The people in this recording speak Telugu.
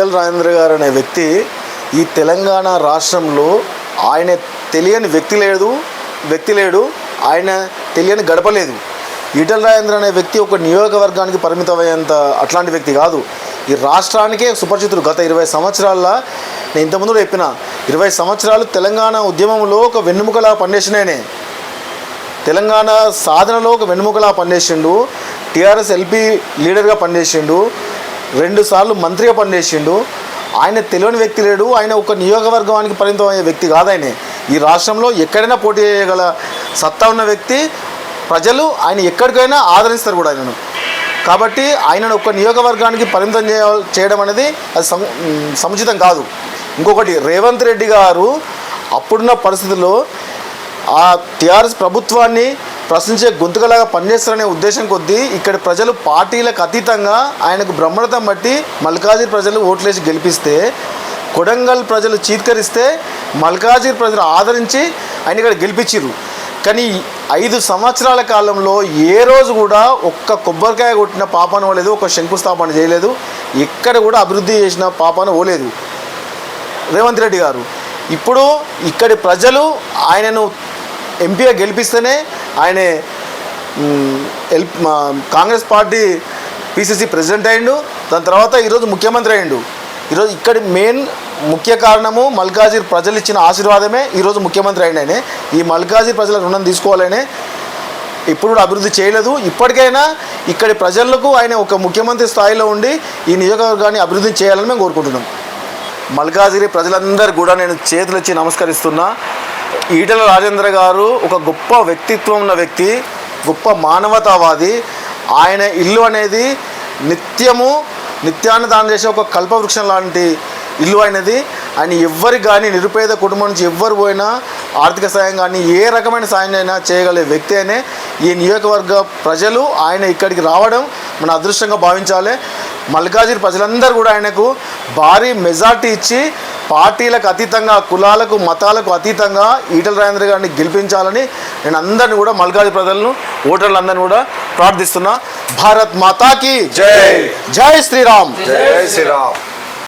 ఈటల రాజేంద్ర గారు అనే వ్యక్తి ఈ తెలంగాణ రాష్ట్రంలో ఆయన తెలియని వ్యక్తి లేదు వ్యక్తి లేడు ఆయన తెలియని గడపలేదు ఈటల రాజేంద్ర అనే వ్యక్తి ఒక నియోజకవర్గానికి పరిమితమయ్యేంత అట్లాంటి వ్యక్తి కాదు. ఈ రాష్ట్రానికే సుపరిచితుడు. గత ఇరవై సంవత్సరాల్లో నేను ఇంతకుముందు చెప్పిన ఇరవై సంవత్సరాలు తెలంగాణ ఉద్యమంలో ఒక వెన్నుముకలా పనిచేసినాయనే తెలంగాణ సాధనలో ఒక వెన్నుముకలా పనిచేసిండు టీఆర్ఎస్ ఎల్పీ లీడర్గా పనిచేసిండు రెండుసార్లు మంత్రిగా పనిచేసిండు. ఆయన తెలియని వ్యక్తి లేడు. ఆయన ఒక నియోగవర్గానికి పరిమితం అయ్యే వ్యక్తి కాదు ఆయన. ఈ రాష్ట్రంలో ఎక్కడైనా పోటీ చేయగల సత్తా ఉన్న వ్యక్తి ప్రజలు ఆయన ఎక్కడికైనా ఆదరిస్తారు కూడా ఆయనను. కాబట్టి ఆయనను ఒక నియోగవర్గానికి పరిమితం చేయ చేయడం అనేది అది సముచితం కాదు. ఇంకొకటి రేవంత్ రెడ్డి గారు అప్పుడున్న పరిస్థితుల్లో ఆ టీఆర్ఎస్ ప్రభుత్వాన్ని ప్రశ్నించే గొంతుకలాగా పనిచేస్తారనే ఉద్దేశం కొద్దీ ఇక్కడ ప్రజలు పార్టీలకు అతీతంగా ఆయనకు బ్రహ్మరథం బట్టి మల్కాజిర్ ప్రజలు ఓట్లేసి గెలిపిస్తే కొడంగల్ ప్రజలు చీత్కరిస్తే మల్కాజిర్ ప్రజలు ఆదరించి ఆయన ఇక్కడ గెలిపించారు కానీ ఐదు సంవత్సరాల కాలంలో ఏ రోజు కూడా ఒక్క కొబ్బరికాయ కొట్టిన పాపాను ఓలేదు ఒక శంకుస్థాపన చేయలేదు ఎక్కడ కూడా అభివృద్ధి చేసిన పాపాన ఓలేదు రేవంత్ రెడ్డి గారు. ఇప్పుడు ఇక్కడి ప్రజలు ఆయనను ఎంపీగా గెలిపిస్తేనే ఆయనే ఎల్ మా కాంగ్రెస్ పార్టీ పిసిసి ప్రెసిడెంట్ అయిండు. దాని తర్వాత ఈరోజు ముఖ్యమంత్రి అయిండు. ఈరోజు ఇక్కడి మెయిన్ ముఖ్య కారణము మల్కాజిర్ ప్రజలు ఇచ్చిన ఆశీర్వాదమే ఈరోజు ముఖ్యమంత్రి అయిన ఆయన ఈ మల్కాజిర్ ప్రజల రుణం తీసుకోవాలనే ఇప్పుడు కూడా అభివృద్ధి చేయలేదు. ఇప్పటికైనా ఇక్కడి ప్రజలకు ఆయన ఒక ముఖ్యమంత్రి స్థాయిలో ఉండి ఈ నియోజకవర్గాన్ని అభివృద్ధి చేయాలని మేము కోరుకుంటున్నాం. మల్కాజిరి ప్రజలందరూ కూడా నేను చేతులెచ్చి నమస్కరిస్తున్నా. ఈటల రాజేంద్ర గారు ఒక గొప్ప వ్యక్తిత్వం ఉన్న వ్యక్తి గొప్ప మానవతావాది. ఆయన ఇల్లు అనేది నిత్యము నిత్యాన్ని దానం చేసే ఒక కల్పవృక్షం లాంటి ఇల్లు అయినది ఆయన ఎవ్వరికి కానీ నిరుపేద కుటుంబం నుంచి ఎవ్వరు పోయినా ఆర్థిక సాయం కానీ ఏ రకమైన సాయం అయినా చేయగలిగే వ్యక్తి అయినే ఈ నియోజకవర్గ ప్రజలు ఆయన ఇక్కడికి రావడం మన అదృష్టంగా భావించాలి. మల్కాజిర్ ప్రజలందరూ కూడా ఆయనకు భారీ మెజార్టీ ఇచ్చి పార్టీలకు అతీతంగా కులాలకు మతాలకు అతీతంగా ఈటల రాజేంద్ర గారిని గెలిపించాలని నేను అందరిని కూడా మల్కాజీ ప్రజలను ఓటర్లందరినీ కూడా ప్రార్థిస్తున్నా. భారత్ మాతాకి జై. జై శ్రీరామ్. జై శ్రీరామ్.